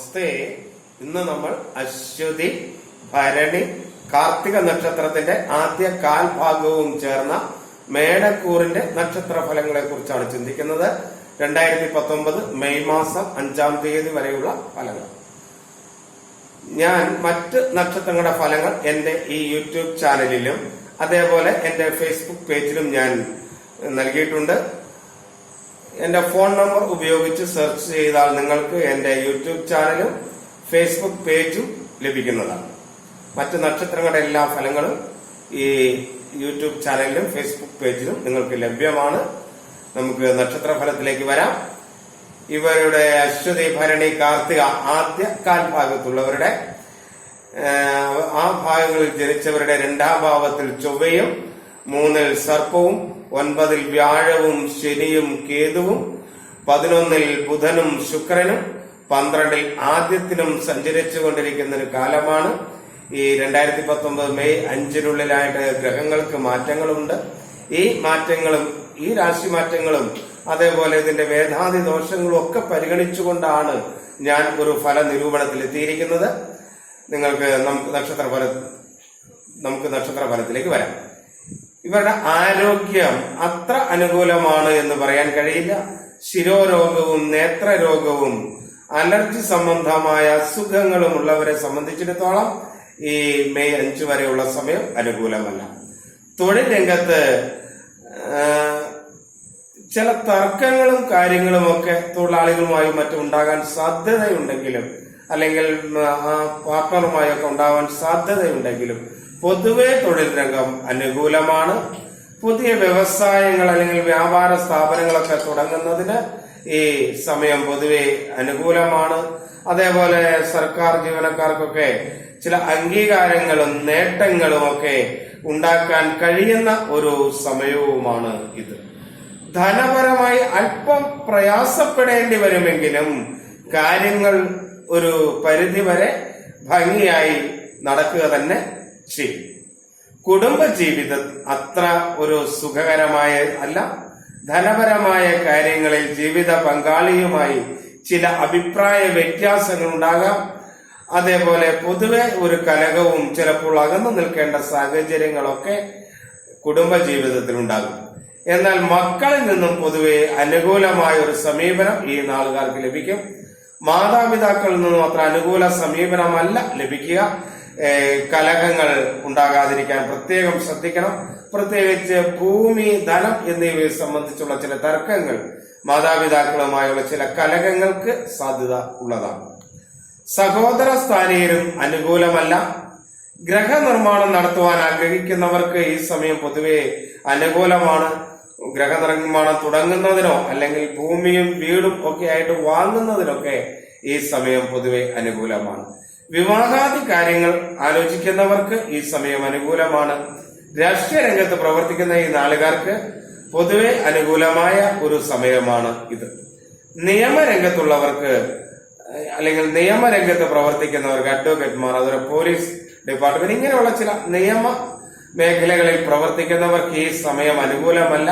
നമസ്തേ ഇന്ന് നമ്മൾ അശ്വതി ഭരണി കാർത്തിക നക്ഷത്രത്തിന്റെ ആദ്യ കാൽഭാഗവും ചേർന്ന മേടക്കൂറിന്റെ നക്ഷത്ര ഫലങ്ങളെ കുറിച്ചാണ് ചിന്തിക്കുന്നത്. രണ്ടായിരത്തി പത്തൊമ്പത് മെയ് മാസം അഞ്ചാം തീയതി വരെയുള്ള ഫലങ്ങൾ. ഞാൻ മറ്റ് നക്ഷത്രങ്ങളുടെ ഫലങ്ങൾ എന്റെ ഈ യൂട്യൂബ് ചാനലിലും അതേപോലെ എന്റെ ഫേസ്ബുക്ക് പേജിലും ഞാൻ നൽകിയിട്ടുണ്ട്. എന്റെ ഫോൺ നമ്പർ ഉപയോഗിച്ച് സെർച്ച് ചെയ്താൽ നിങ്ങൾക്ക് എന്റെ യൂട്യൂബ് ചാനലും ഫേസ്ബുക്ക് പേജും ലഭിക്കുന്നതാണ്. മറ്റ് നക്ഷത്രങ്ങളുടെ എല്ലാ ഫലങ്ങളും ഈ യൂട്യൂബ് ചാനലിലും ഫേസ്ബുക്ക് പേജിലും നിങ്ങൾക്ക് ലഭ്യമാണ്. നമുക്ക് നക്ഷത്ര ഫലത്തിലേക്ക് വരാം. ഇവരുടെ അശ്വതി ഭരണി കാർത്തിക ആദ്യ കാൽഭാഗത്തുള്ളവരുടെ ആ ഭാഗങ്ങളിൽ ജനിച്ചവരുടെ രണ്ടാം ഭാവത്തിൽ ചൊവ്വയും മൂന്നിൽ സർപ്പവും ഒൻപതിൽ വ്യാഴവും ശനിയും കേതുവും പതിനൊന്നിൽ ബുധനും ശുക്രനും പന്ത്രണ്ടിൽ ആദ്യത്തിനും സഞ്ചരിച്ചു കൊണ്ടിരിക്കുന്ന ഒരു കാലമാണ്. ഈ രണ്ടായിരത്തി പത്തൊമ്പത് മെയ് അഞ്ചിനുള്ളിലായിട്ട് ഗ്രഹങ്ങൾക്ക് മാറ്റങ്ങളുണ്ട്. ഈ മാറ്റങ്ങളും ഈ രാശി മാറ്റങ്ങളും അതേപോലെ ഇതിന്റെ വേദാതി ദോഷങ്ങളും ഒക്കെ പരിഗണിച്ചുകൊണ്ടാണ് ഞാൻ ഒരു ഫല നിരൂപണത്തിൽ എത്തിയിരിക്കുന്നത് നിങ്ങൾക്ക് നമുക്ക് നക്ഷത്ര ഫല നമുക്ക് നക്ഷത്ര ഫലത്തിലേക്ക് വരാം. ഇവരുടെ ആരോഗ്യം അത്ര അനുകൂലമാണ് എന്ന് പറയാൻ കഴിയില്ല. ശിരോരോഗവും നേത്രരോഗവും അലർജി സംബന്ധമായ അസുഖങ്ങളും ഉള്ളവരെ സംബന്ധിച്ചിടത്തോളം ഈ മെയ് അഞ്ച് വരെയുള്ള സമയം അനുകൂലമല്ല. തൊഴിൽ രംഗത്ത് ചില തർക്കങ്ങളും കാര്യങ്ങളും ഒക്കെ തൊഴിലാളികളുമായും മറ്റും ഉണ്ടാകാൻ സാധ്യതയുണ്ടെങ്കിലും അല്ലെങ്കിൽ പാർട്ട്ണറുമായൊക്കെ ഉണ്ടാവാൻ സാധ്യതയുണ്ടെങ്കിലും പൊതുവെ തൊഴിൽ രംഗം അനുകൂലമാണ്. പുതിയ വ്യവസായങ്ങൾ അല്ലെങ്കിൽ വ്യാപാര സ്ഥാപനങ്ങളൊക്കെ തുടങ്ങുന്നതിന് ഈ സമയം പൊതുവെ അനുകൂലമാണ്. അതേപോലെ സർക്കാർ ജീവനക്കാർക്കൊക്കെ ചില അംഗീകാരങ്ങളും നേട്ടങ്ങളും ഒക്കെ ഉണ്ടാക്കാൻ കഴിയുന്ന ഒരു സമയവുമാണ് ഇത്. ധനപരമായി അല്പം പ്രയാസപ്പെടേണ്ടി വരുമെങ്കിലും കാര്യങ്ങൾ ഒരു പരിധിവരെ ഭംഗിയായി നടക്കുക തന്നെ ചെയ്യും കുടുംബജീവിതം അത്ര ഒരു സുഖകരമായ അല്ല ധനപരമായ കാര്യങ്ങളിൽ ജീവിത പങ്കാളിയുമായി ചില അഭിപ്രായ വ്യത്യാസങ്ങൾ ഉണ്ടാകാം. അതേപോലെ പൊതുവെ ഒരു കലകവും ചിലപ്പോൾ അകന്നു നിൽക്കേണ്ട സാഹചര്യങ്ങളൊക്കെ കുടുംബജീവിതത്തിൽ ഉണ്ടാകും. എന്നാൽ മക്കളിൽ നിന്നും പൊതുവെ അനുകൂലമായ ഒരു സമീപനം ഈ നാളുകാർക്ക് ലഭിക്കും. മാതാപിതാക്കളിൽ നിന്നും അത്ര അനുകൂല സമീപനമല്ല ലഭിക്കുക. കലഹങ്ങൾ ഉണ്ടാകാതിരിക്കാൻ പ്രത്യേകം ശ്രദ്ധിക്കണം. പ്രത്യേകിച്ച് ഭൂമി ധനം എന്നിവയെ സംബന്ധിച്ചുള്ള ചില തർക്കങ്ങൾ മാതാപിതാക്കളുമായുള്ള ചില കലഹങ്ങൾക്ക് സാധ്യത ഉള്ളതാണ്. സഹോദര സ്ഥാനീയരും അനുകൂലമല്ല. ഗ്രഹനിർമ്മാണം നടത്തുവാൻ ആഗ്രഹിക്കുന്നവർക്ക് ഈ സമയം പൊതുവെ അനുകൂലമാണ്. ഗ്രഹനിർമ്മാണം തുടങ്ങുന്നതിനോ അല്ലെങ്കിൽ ഭൂമിയും വീടും ഒക്കെ ആയിട്ട് വാങ്ങുന്നതിനൊക്കെ ഈ സമയം പൊതുവെ അനുകൂലമാണ്. വിവാഹാദി കാര്യങ്ങൾ ആലോചിക്കുന്നവർക്ക് ഈ സമയം അനുകൂലമാണ്. രാഷ്ട്രീയ രംഗത്ത് പ്രവർത്തിക്കുന്ന ഈ നാളുകാർക്ക് പൊതുവെ അനുകൂലമായ ഒരു സമയമാണ് ഇത്. നിയമരംഗത്തുള്ളവർക്ക് അല്ലെങ്കിൽ നിയമരംഗത്ത് പ്രവർത്തിക്കുന്നവർക്ക് അഡ്വക്കേറ്റ്മാർ അതുപോലെ പോലീസ് ഡിപ്പാർട്ട്മെന്റ് ഇങ്ങനെയുള്ള ചില നിയമ മേഖലകളിൽ പ്രവർത്തിക്കുന്നവർക്ക് ഈ സമയം അനുകൂലമല്ല.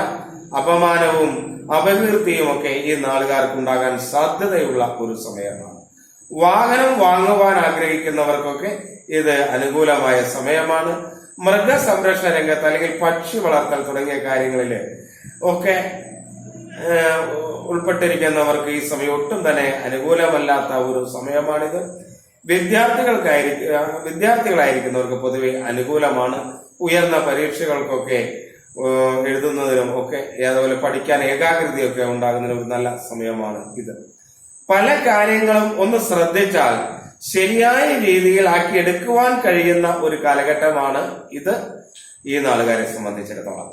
അപമാനവും അപകീർത്തിയും ഒക്കെ ഈ നാളുകാർക്ക് ഉണ്ടാകാൻ സാധ്യതയുള്ള ഒരു സമയമാണ്. വാഹനം വാങ്ങുവാൻ ആഗ്രഹിക്കുന്നവർക്കൊക്കെ ഇത് അനുകൂലമായ സമയമാണ്. മൃഗസംരക്ഷണ രംഗത്ത് അല്ലെങ്കിൽ പക്ഷി വളർത്തൽ തുടങ്ങിയ കാര്യങ്ങളിൽ ഒക്കെ ഉൾപ്പെട്ടിരിക്കുന്നവർക്ക് ഈ സമയം ഒട്ടും തന്നെ അനുകൂലമല്ലാത്ത ഒരു സമയമാണിത്. വിദ്യാർത്ഥികൾക്കായിരിക്കും വിദ്യാർത്ഥികളായിരിക്കുന്നവർക്ക് പൊതുവെ അനുകൂലമാണ്. ഉയർന്ന പരീക്ഷകൾക്കൊക്കെ എഴുതുന്നതിനും ഒക്കെ അതുപോലെ പഠിക്കാൻ ഏകാഗ്രതയൊക്കെ ഉണ്ടാകുന്നതിനും ഒരു നല്ല സമയമാണ് ഇത്. പല കാര്യങ്ങളും ഒന്ന് ശ്രദ്ധിച്ചാൽ ശരിയായ രീതിയിൽ ആക്കിയെടുക്കുവാൻ കഴിയുന്ന ഒരു കാലഘട്ടമാണ് ഇത് ഈ നാളുകാരെ സംബന്ധിച്ചിടത്തോളം.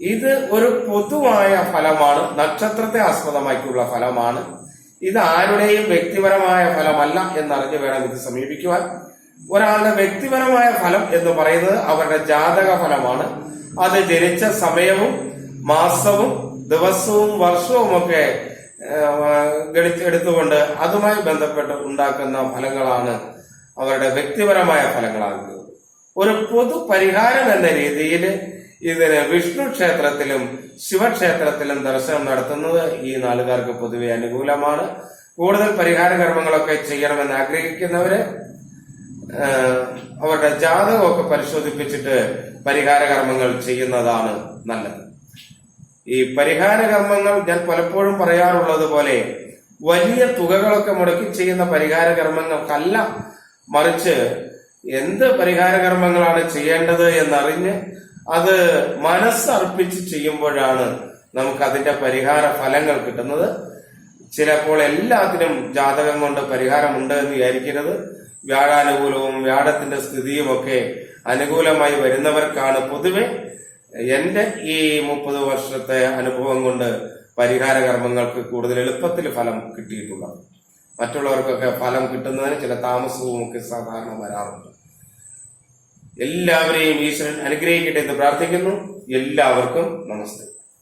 ഇത് ഒരു പൊതുവായ ഫലമാണ് നക്ഷത്രത്തെ ആസ്പദമാക്കിയുള്ള ഫലമാണ്. ഇത് ആരുടെയും വ്യക്തിപരമായ ഫലമല്ല എന്നറിഞ്ഞു വേണം ഇത് സമീപിക്കുവാൻ. ഒരാളുടെ വ്യക്തിപരമായ ഫലം എന്ന് പറയുന്നത് അവരുടെ ജാതക ഫലമാണ്. അത് ജനിച്ച സമയവും മാസവും ദിവസവും വർഷവും ഒക്കെ എടുത്തുകൊണ്ട് അതുമായി ബന്ധപ്പെട്ട് ഉണ്ടാക്കുന്ന ഫലങ്ങളാണ് അവരുടെ വ്യക്തിപരമായ ഫലങ്ങളാകുന്നത്. ഒരു പൊതു പരിഹാരം എന്ന രീതിയിൽ ഇതിന് വിഷ്ണു ക്ഷേത്രത്തിലും ശിവക്ഷേത്രത്തിലും ദർശനം നടത്തുന്നത് ഈ നാളുകാർക്ക് പൊതുവെ അനുകൂലമാണ്. കൂടുതൽ പരിഹാര കർമ്മങ്ങളൊക്കെ ചെയ്യണമെന്ന് ആഗ്രഹിക്കുന്നവര് അവരുടെ ജാതകമൊക്കെ പരിശോധിപ്പിച്ചിട്ട് പരിഹാര കർമ്മങ്ങൾ ചെയ്യുന്നതാണ് നല്ലത്. ഈ പരിഹാര കർമ്മങ്ങൾ ഞാൻ പലപ്പോഴും പറയാറുള്ളത് പോലെ വലിയ തുകകളൊക്കെ മുടക്കി ചെയ്യുന്ന പരിഹാര കർമ്മങ്ങൾക്കല്ല മറിച്ച് എന്ത് പരിഹാര കർമ്മങ്ങളാണ് ചെയ്യേണ്ടത് എന്നറിഞ്ഞ് അത് മനസ്സർപ്പിച്ച് ചെയ്യുമ്പോഴാണ് നമുക്ക് അതിന്റെ പരിഹാര ഫലങ്ങൾ കിട്ടുന്നത്. ചിലപ്പോൾ എല്ലാത്തിനും ജാതകം കൊണ്ട് പരിഹാരമുണ്ട് എന്ന് വിചാരിക്കരുത്. വ്യാഴാനുകൂലവും വ്യാഴത്തിന്റെ സ്ഥിതിയും ഒക്കെ അനുകൂലമായി വരുന്നവർക്കാണ് പൊതുവെ എന്റെ ഈ മുപ്പത് വർഷത്തെ അനുഭവം കൊണ്ട് പരിഹാര കർമ്മങ്ങൾക്ക് കൂടുതൽ എളുപ്പത്തിൽ ഫലം കിട്ടിയിട്ടുള്ളത്. മറ്റുള്ളവർക്കൊക്കെ ഫലം കിട്ടുന്നതിന് ചില താമസവും ഒക്കെ സാധാരണ വരാറുണ്ട്. എല്ലാവരെയും ഈശ്വരൻ അനുഗ്രഹിക്കട്ടെ എന്ന് പ്രാർത്ഥിക്കുന്നു. എല്ലാവർക്കും നമസ്തേ.